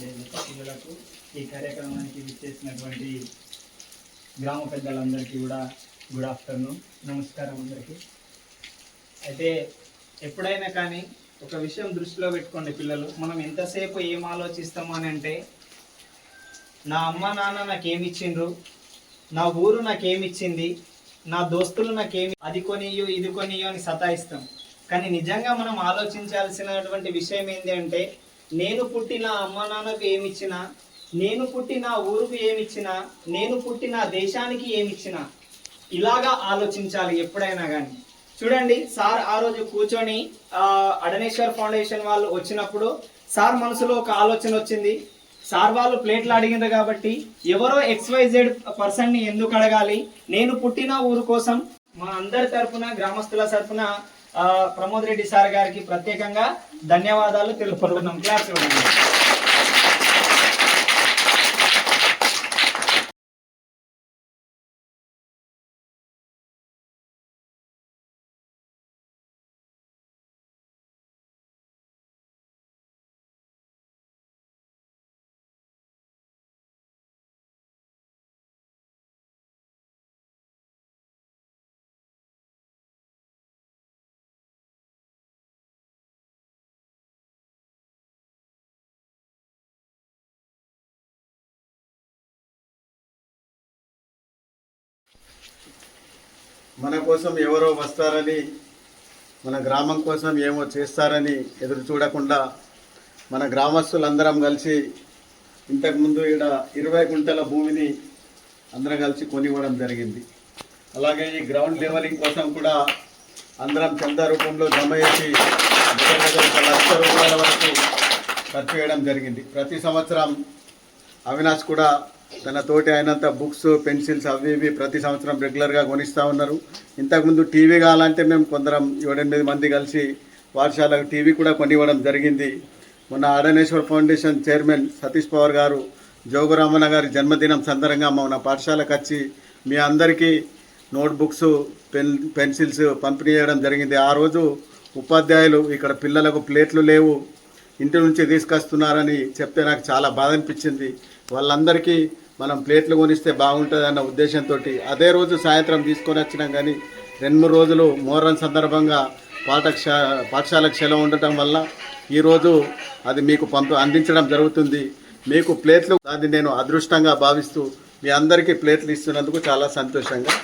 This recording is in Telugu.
పిల్లలకు ఈ కార్యక్రమానికి విచ్చేసినటువంటి గ్రామ పెద్దలందరికీ కూడా గుడ్ ఆఫ్టర్నూన్ నమస్కారం అందరికీ. అయితే ఎప్పుడైనా కానీ ఒక విషయం దృష్టిలో పెట్టుకోండి పిల్లలు. మనం ఎంతసేపు ఏం ఆలోచిస్తాము అని అంటే నా అమ్మ నాన్న నాకేమిచ్చిండ్రు? నా ఊరు నాకేమిచ్చింది? నా దోస్తులు నాకేమి? అది కొనియు ఇది కొనియు అని సతాయిస్తాం. కానీ నిజంగా మనం ఆలోచించాల్సినటువంటి విషయం ఏంటి అంటే నేను పుట్టిన అమ్మ నాన్నకు ఏమిచ్చినా నేను పుట్టిన ఊరుకు ఏమిచ్చినా నేను పుట్టిన దేశానికి ఏమిచ్చినా ఇలాగా ఆలోచించాలి ఎప్పుడైనా కానీ చూడండి సార్ ఆ రోజు కూర్చొని అడనేశ్వర్ ఫౌండేషన్ వాళ్ళు వచ్చినప్పుడు సార్ మనసులో ఒక ఆలోచన వచ్చింది. సార్ వాళ్ళు ప్లేట్లు అడిగింది కాబట్టి ఎవరో ఎక్స్వైజెడ్ పర్సన్ని ఎందుకు అడగాలి? నేను పుట్టిన ఊరు కోసం మా అందరి తరఫున గ్రామస్తుల తరఫున ప్రమోద్ రెడ్డి సార్ గారికి ప్రత్యేకంగా ధన్యవాదాలు తెలుపుకుంటున్నాం. క్లాస్ ఇవ్వండి. మన కోసం ఎవరో వస్తారని మన గ్రామం కోసం ఏమో చేస్తారని ఎదురు చూడకుండా మన గ్రామస్తులందరం కలిసి ఇంతకుముందు ఇక్కడ ఇరవై గుంటల భూమిని అందరం కలిసి కొనివ్వడం జరిగింది. అలాగే ఈ గ్రౌండ్ లెవెలింగ్ కోసం కూడా అందరం చందా రూపంలో జమ చేసి లక్ష రూపాయల వరకు ఖర్చు చేయడం జరిగింది. ప్రతి సంవత్సరం అవినాష్ కూడా తన తోటి అయినంత బుక్స్ పెన్సిల్స్ అవి ఇవి ప్రతి సంవత్సరం రెగ్యులర్గా కొనిస్తూ ఉన్నారు. ఇంతకుముందు టీవీ కావాలంటే మేము కొందరం ఏడెనిమిది మంది కలిసి పాఠశాలకు టీవీ కూడా కొనివ్వడం జరిగింది. మొన్న ఆడనేశ్వర్ ఫౌండేషన్ చైర్మన్ సతీష్ పవార్ గారు జోగురామన్న గారి జన్మదినం సందర్భంగా మన పాఠశాలకు వచ్చి మీ అందరికీ నోట్బుక్స్ పెన్ పెన్సిల్స్ పంపిణీ చేయడం జరిగింది. ఆ రోజు ఉపాధ్యాయులు ఇక్కడ పిల్లలకు ప్లేట్లు లేవు. ఇంటి నుంచి తీసుకొస్తున్నారని చెప్తే నాకు చాలా బాధ అనిపించింది. వాళ్ళందరికీ మనం ప్లేట్లు కొనిస్తే బాగుంటుంది అన్న ఉద్దేశంతో అదే రోజు సాయంత్రం తీసుకొని వచ్చినాం కానీ రెండు మూడు రోజులు మోహరం సందర్భంగా పాఠశ పాఠశాలకు సెలవు ఉండటం వల్ల ఈరోజు అది మీకు పంప అందించడం జరుగుతుంది. మీకు ప్లేట్లు అది నేను అదృష్టంగా భావిస్తూ మీ అందరికీ ప్లేట్లు ఇస్తున్నందుకు చాలా సంతోషంగా